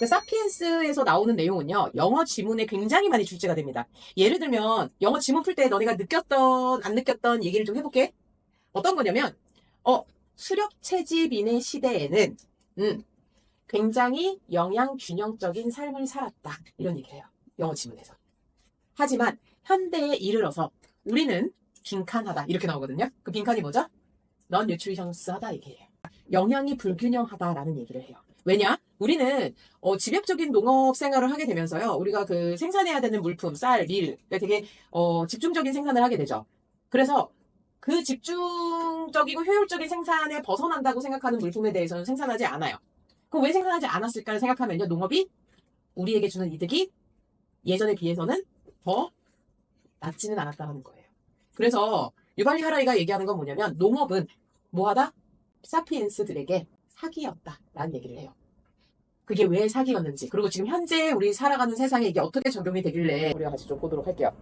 그 사피엔스에서 나오는 내용은요, 영어 지문에 굉장히 많이 출제가 됩니다. 예를 들면, 영어 지문 풀 때 너네가 느꼈던, 안 느꼈던 얘기를 좀 해볼게. 어떤 거냐면, 어, 수렵 채집인의 시대에는, 음, 굉장히 영양균형적인 삶을 살았다. 이런 얘기를 해요. 영어 지문에서. 하지만, 현대에 이르러서, 우리는 빈칸하다. 이렇게 나오거든요. 그 빈칸이 뭐죠? 넌 뉴트리션스하다 얘기해요. 영양이 불균형하다라는 얘기를 해요. 왜냐? 우리는 어, 집약적인 농업 생활을 하게 되면서요. 우리가 그 생산해야 되는 물품, 쌀, 밀, 그러니까 되게 어, 집중적인 생산을 하게 되죠. 그래서 그 집중적이고 효율적인 생산에 벗어난다고 생각하는 물품에 대해서는 생산하지 않아요. 그럼 왜 생산하지 않았을까를 생각하면요. 농업이 우리에게 주는 이득이 예전에 비해서는 더 낮지는 않았다는 거예요. 그래서 유발리 하라이가 얘기하는 건 뭐냐면 농업은 뭐하다? 사피엔스들에게 사기였다라는 얘기를 해요. 그게 왜 사기였는지 그리고 지금 현재 우리 살아가는 세상에 이게 어떻게 적용이 되길래 우리가 같이 좀 보도록 할게요.